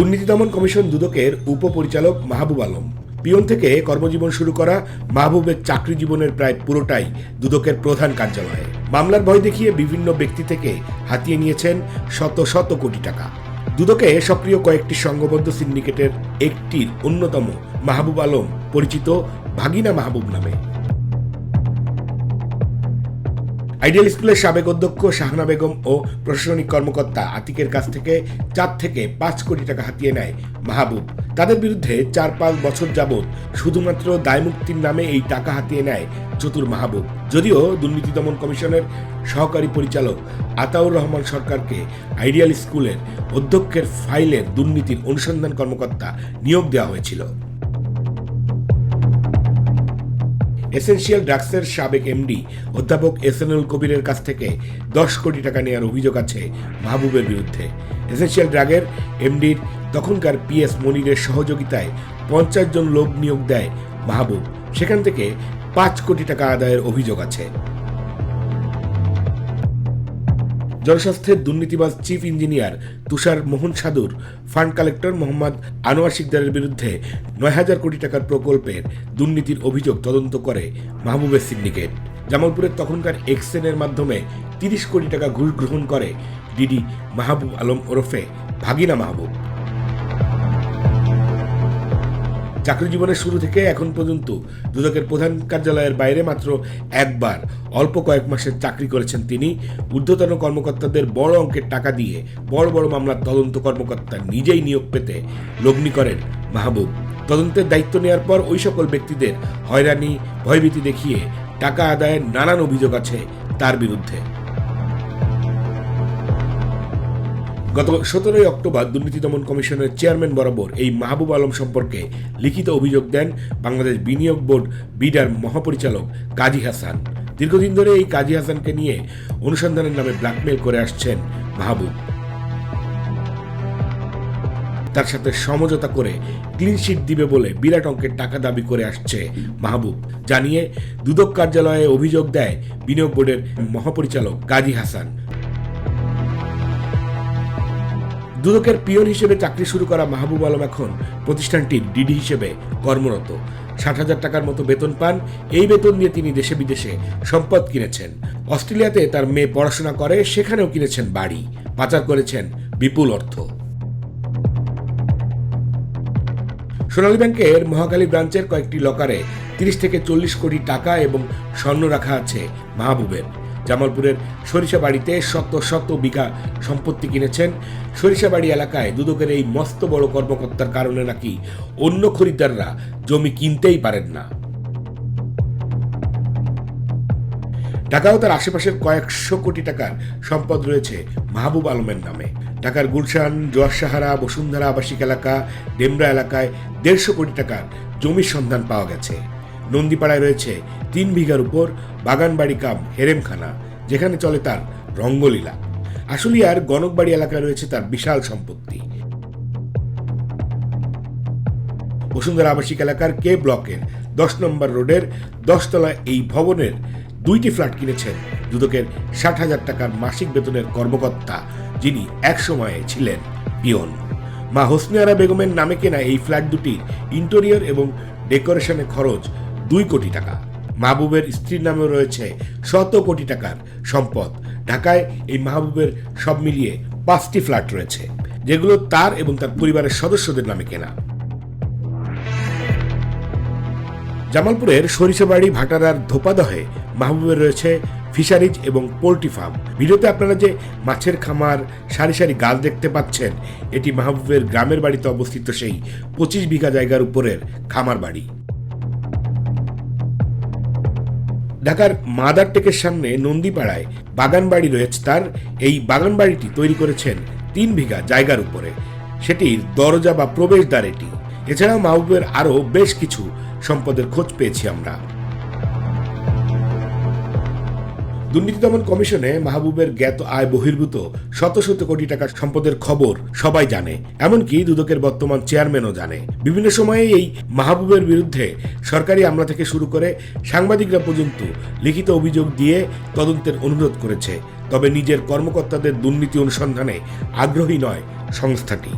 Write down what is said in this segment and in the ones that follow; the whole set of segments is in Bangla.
দুর্নীতি দমন কমিশন দুদকের উপপরিচালক মাহবুব আলম। পিয়ন থেকে কর্মজীবন শুরু করা মাহবুবের চাকরি জীবনের প্রায় পুরোটাই দুদকের প্রধান কার্যালয়ে। মামলার ভয় দেখিয়ে বিভিন্ন ব্যক্তি থেকে হাতিয়ে নিয়েছেন শত শত কোটি টাকা। দুদকে সক্রিয় কয়েকটি সংঘবদ্ধ সিন্ডিকেটের একটির অন্যতম মাহবুব আলম, পরিচিত ভাগিনা মাহবুব নামে। আইডিয়াল স্কুলের সাবেক অধ্যক্ষ শাহনা বেগম ও প্রশাসনিক কর্মকর্তা আতিকের কাছ থেকে চার থেকে পাঁচ কোটি টাকা হাতিয়ে নেয় মাহবুব। তাদের বিরুদ্ধে চার পাঁচ বছর যাবৎ শুধুমাত্র দায়মুক্তির নামে এই টাকা হাতিয়ে নেয় চতুর মাহবুব। যদিও দুর্নীতি দমন কমিশনের সহকারী পরিচালক আতাউর রহমান সরকারকে আইডিয়াল স্কুলের অধ্যক্ষের ফাইলের দুর্নীতির অনুসন্ধান কর্মকর্তা নিয়োগ দেওয়া হয়েছিল। এসেনশিয়াল ড্রাগসের সাবেক এমডি, অধ্যাপক এসএনএল কবিরের কাছ থেকে দশ কোটি টাকা নেওয়ার অভিযোগ আছে মাহবুবের বিরুদ্ধে। এসেনশিয়াল ড্রাগের এমডির তখনকার পিএস মনিরের সহযোগিতায় পঞ্চাশ জন লোক নিয়োগ দেয় মাহবুব। সেখান থেকে পাঁচ কোটি টাকা আদায়ের অভিযোগ আছে। জনস্বাস্থ্যের দুর্নীতিবাজ chief engineer Tushar Mohan Sadur, fund collector Mohammad Anwar শিকদারের বিরুদ্ধে নয় হাজার কোটি টাকার প্রকল্পের দুর্নীতির অভিযোগ তদন্ত করে মাহবুবের সিন্ডিকেট। জামালপুরের তখনকার এক্সেনের মাধ্যমে তিরিশ কোটি টাকা ঘুষ গ্রহণ করে ডিডি মাহবুব আলম ওরফে ভাগিনা মাহবুব। চাকরি জীবনের শুরু থেকে এখন পর্যন্ত দুদকের প্রধান কার্যালয়ের বাইরে মাত্র একবার অল্প কয়েক মাসের চাকরি করেছেন তিনি। ঊর্ধ্বতন কর্মকর্তাদের বড় অঙ্কের টাকা দিয়ে বড় বড় মামলার তদন্ত কর্মকর্তা নিজেই নিয়োগ পেতে লগ্নি করেন মাহবুব। তদন্তের দায়িত্ব নেওয়ার পর ওই সকল ব্যক্তিদের হয়রানি, ভয়ভীতি দেখিয়ে টাকা আদায়ের নানান অভিযোগ আছে তার বিরুদ্ধে। গত সতেরোই অক্টোবর দুর্নীতি দমন কমিশনের চেয়ারম্যান বরাবর এই মাহবুব আলম সম্পর্কে লিখিত অভিযোগ দেন বাংলাদেশ বিনিয়োগ বোর্ড বিডার মহাপরিচালক কাজী হাসান। দীর্ঘদিন ধরে এই কাজী হাসানকে নিয়ে অনুসন্ধানের নামে ব্ল্যাকমেল করে আসছেন মাহবুব। তার সাথে সমঝোতা করে ক্লিন শিট দিবে বলে বিরাট অঙ্কের টাকা দাবি করে আসছে মাহবুব। জানিয়ে, দুদক কার্যালয়ে অভিযোগ দেয় বিনিয়োগ বোর্ডের মহাপরিচালক কাজী হাসান। দুদকের পিয়ন হিসেবে চাকরি শুরু করা মাহবুব আলম এখন প্রতিষ্ঠানটির ডিডি হিসেবে কর্মরত। ষাট হাজার টাকার মতো বেতন পান। এই বেতন দিয়ে তিনি দেশে বিদেশে সম্পদ কিনেছেন। অস্ট্রেলিয়াতে তার মেয়ে পড়াশোনা করে, সেখানেও কিনেছেন বাড়ি। পাচার করেছেন বিপুল অর্থ। সোনালী ব্যাংকের মহাকালী ব্রাঞ্চের কয়েকটি লকারে তিরিশ থেকে চল্লিশ কোটি টাকা এবং স্বর্ণ রাখা আছে মাহবুবের। জামালপুরের সরিষাবাড়িতে শত শত বিঘা সম্পত্তি কিনেছেন। সরিষাবাড়ি এলাকায় দুদকের এই মস্ত বড় কর্মকর্তার কারণে নাকি অন্য খরিদ্দাররা জমি কিনতেই পারেন না। ঢাকাও তার আশেপাশের কয়েকশো কোটি টাকার সম্পদ রয়েছে মাহবুব আলমের নামে। ঢাকার গুলশান, জোয়ারসাহারা, বসুন্ধরা আবাসিক এলাকা, ডেমরা এলাকায় দেড়শো কোটি টাকার জমির সন্ধান পাওয়া গেছে। নন্দীপাড়ায় রয়েছে তিন বিঘার উপর বাগানবাড়ি কাম হেরেমখানা, যেখানে চলে তার রঙ্গলীলা। আশুলিয়ার গণকবাড়ি এলাকায় রয়েছে তার বিশাল সম্পত্তি। বসুন্ধরা আবাসিক এলাকার কে ব্লকের দশ নম্বর রোডের দশতলা এই ভবনের দুইটি ফ্ল্যাট কিনেছেন দুদকের ষাট হাজার টাকার মাসিক বেতনের কর্মকর্তা, যিনি এক সময়ে ছিলেন পিয়ন। মা হোসনিয়ারা বেগমের নামে কেনা এই ফ্ল্যাট দুটির ইন্টেরিয়র এবং ডেকোরেশনের খরচ দুই কোটি টাকা। মাহবুবের স্ত্রীর নামেও রয়েছে শত কোটি টাকার সম্পদ। ঢাকায় এই মাহবুবের সব মিলিয়ে পাঁচটি ফ্ল্যাট রয়েছে, যেগুলো তার এবং তার পরিবারের সদস্যদের নামে কেনা। জামালপুরের সরিষাবাড়ি ভাটারার ধোপাদহে মাহবুবের রয়েছে ফিশারিজ এবং পোলট্রি ফার্ম। ভিডিওতে আপনারা যে মাছের খামার, সারি সারি গাছ দেখতে পাচ্ছেন, এটি মাহবুবের গ্রামের বাড়িতে অবস্থিত সেই পঁচিশ বিঘা জায়গার উপরের খামার বাড়ি। ঢাকার মাদার টেকের সামনে নন্দীপাড়ায় বাগান বাড়ি রয়েছে তার। এই বাগান বাড়িটি তৈরি করেছেন তিন বিঘা জায়গার উপরে। সেটির দরজা বা প্রবেশদ্বার এটি এছাড়াও মাহবুবের আরও বেশ কিছু সম্পদের খোঁজ পেয়েছি আমরা। দুর্নীতি দমন কমিশনে মাহবুবের জ্ঞাত আয় বহির্ভূত শত শত কোটি টাকার সম্পদের খবর সবাই জানে, এমনকি দুদকের বর্তমান চেয়ারম্যানও জানে। বিভিন্ন সময়ে এই মাহবুবের বিরুদ্ধে সরকারি আমলা থেকে শুরু করে সাংবাদিকরা পর্যন্ত লিখিত অভিযোগ দিয়ে তদন্তের অনুরোধ করেছে। তবে নিজের কর্মকর্তাদের দুর্নীতি অনুসন্ধানে আগ্রহী নয় সংস্থাটি।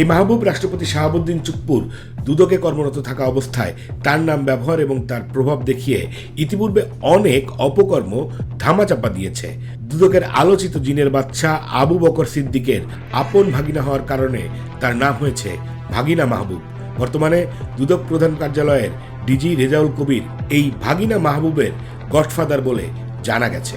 এই মাহবুব রাষ্ট্রপতি শাহাবুদ্দিন চুপ্পুর দুদকে কর্মরত থাকা অবস্থায় তার নাম ব্যবহার এবং তার প্রভাব দেখিয়ে ইতিপূর্বে অনেক অপকর্ম ধামাচাপা দিয়েছে। দুদকের আলোচিত জিনের বাচ্চা আবু বকর সিদ্দিকের আপন ভাগিনা হওয়ার কারণে তার নাম হয়েছে ভাগিনা মাহবুব। বর্তমানে দুদক প্রধান কার্যালয়ের ডিজি রেজাউল কবির এই ভাগিনা মাহবুবের গডফাদার বলে জানা গেছে।